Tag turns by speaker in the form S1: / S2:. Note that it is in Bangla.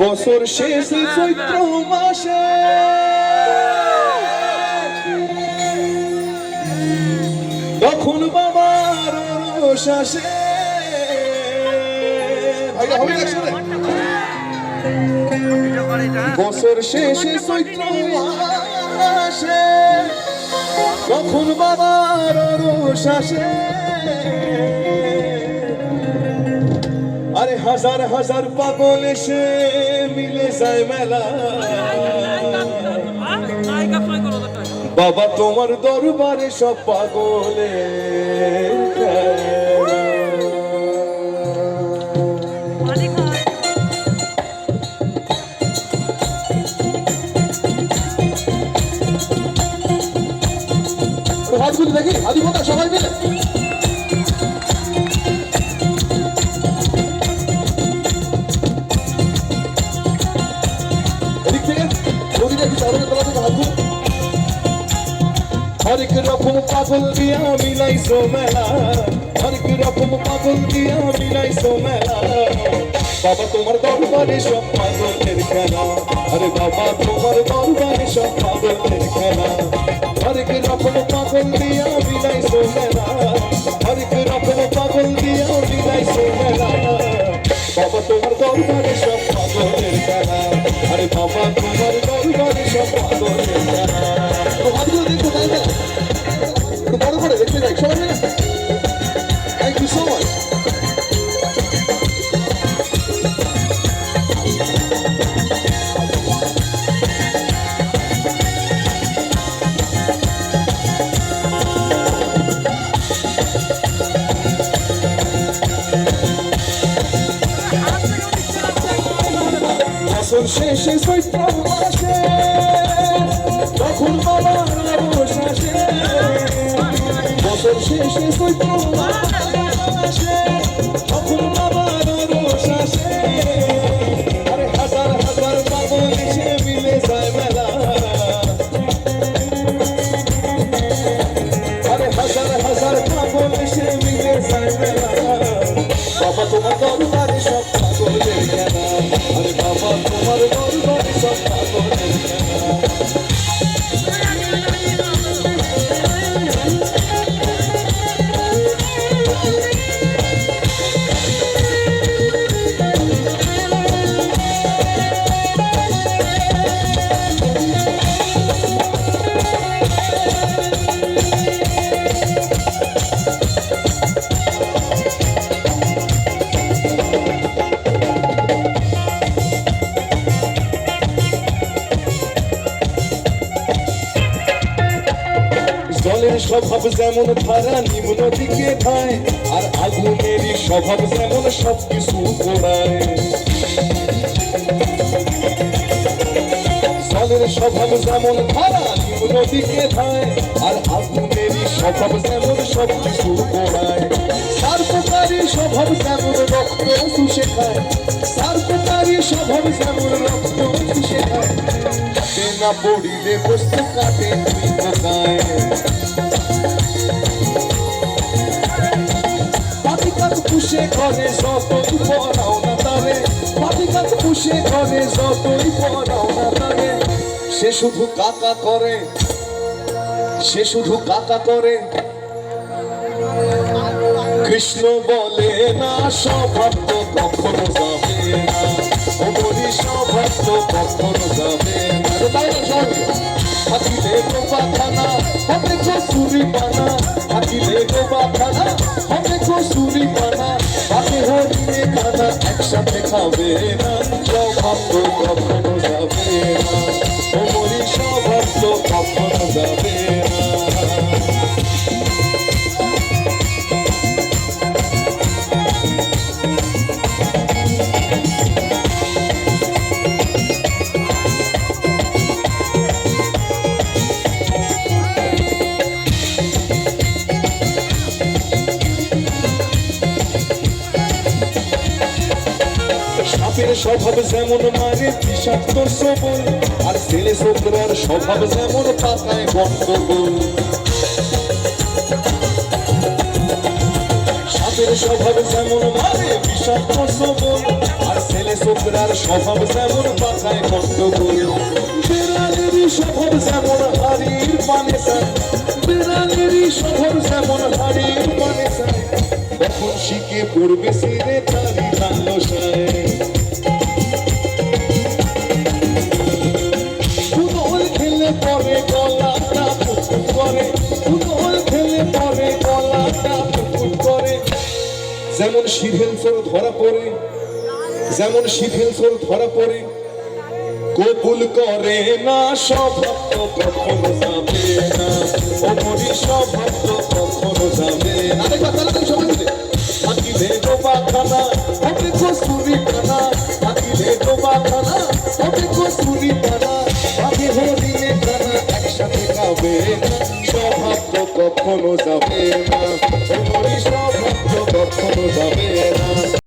S1: বছর শেষে চৈত্র মাসে। তখন বাবার রোষ একসাথে বছর শেষে চৈত্র মাসে তখন বাবার রোষ আসে? আরে হাজার হাজার পাগল এসে মিলে যায় মেলা। বাবা তোমার দরবারে সব পাগলে হাতগুলি দেখি আদি কথা সবাই মিলে। এদিক থেকে নদীটা একটু চাদরের তলা থেকে হাতগুলো হরেক রকম পাগল দিয়া মিলাইছো মেলা হরেক রকম পাগল দিয়া মিলাইছো মেলা বাবা তোমার দরবারে সব পাগলের খেলা। আরে বাবা তোমার দরবারে সব তোমার দরবারে সব পাগলের খেলা আরে বাবা শেষে চৈত্র আসে তখন বাবার রোষ বছর শেষে চৈত্র মাসে জলের স্বভাব যেমন ধারা নিম্ন দিকে ধায় আর আগুনেরই স্বভাব যেমন সব কিছু পোড়ায় জলের স্বভাব যেমন ধারা নিম্ন দিকে ধায় আর আগুনেরই স্বভাব যেমন সব কিছু পোড়ায় সার্পকারী স্বভাব যেমন রক্ত শুষে খায় সার্পকারী স্বভাব যেমন রক্ত না পড়িলে বস্তু কাটে তুই কোথায় পাটিকাত পুষে ঘরে যতই পড়াও না তারে, সে শুধু কাকা করে, সে শুধু কাকা করে। কৃষ্ণ বলে না স্বভাব কখনো যাবে না। অমরি স্বভাব কখনো যাবে থাকিলে গোপা খানা হবে কসুরি পানা থাকিলে গোপা খানা হবে কসুরি পানা পাতে হরিণে খানা একসাথে খাবে না। স্বভাব কখনো যাবে না। অমরি স্বভাব কখনো যাবে না স্বভাব যেমন মারে বিষাক্ত সবল আর ছেলে ছোকরার স্বভাব যেমন পাতায় গন্ডগোল। সাপের স্বভাব যেমন মারে বিষাক্ত সবল আর ছেলে ছোকরার স্বভাব যেমন পাতায় গন্ডগোল। বিড়ালেরই স্বভাব যেমন হাড়ির পানে বিড়ালেরই স্বভাব যেমন হাড়ির পানে কখন শিখে পড়বে সিরে তারি লালসায় যেমন শিথিল চোর ধরা পড়ে, যেমন শিথিল চোর ধরা পড়ে, কবুল করে না স্বভাব কখনো যাবে না? অমরি স্বভাব কখনো যাবে না? থাকিলে ডোবা খানা হবে কস্তুরি খানা থাকিলে ডোবা খানা হবে কস্তুরি খানা আগে হরিণে খানা একসাথে খাবে না স্বভাব কখনো যাবে না?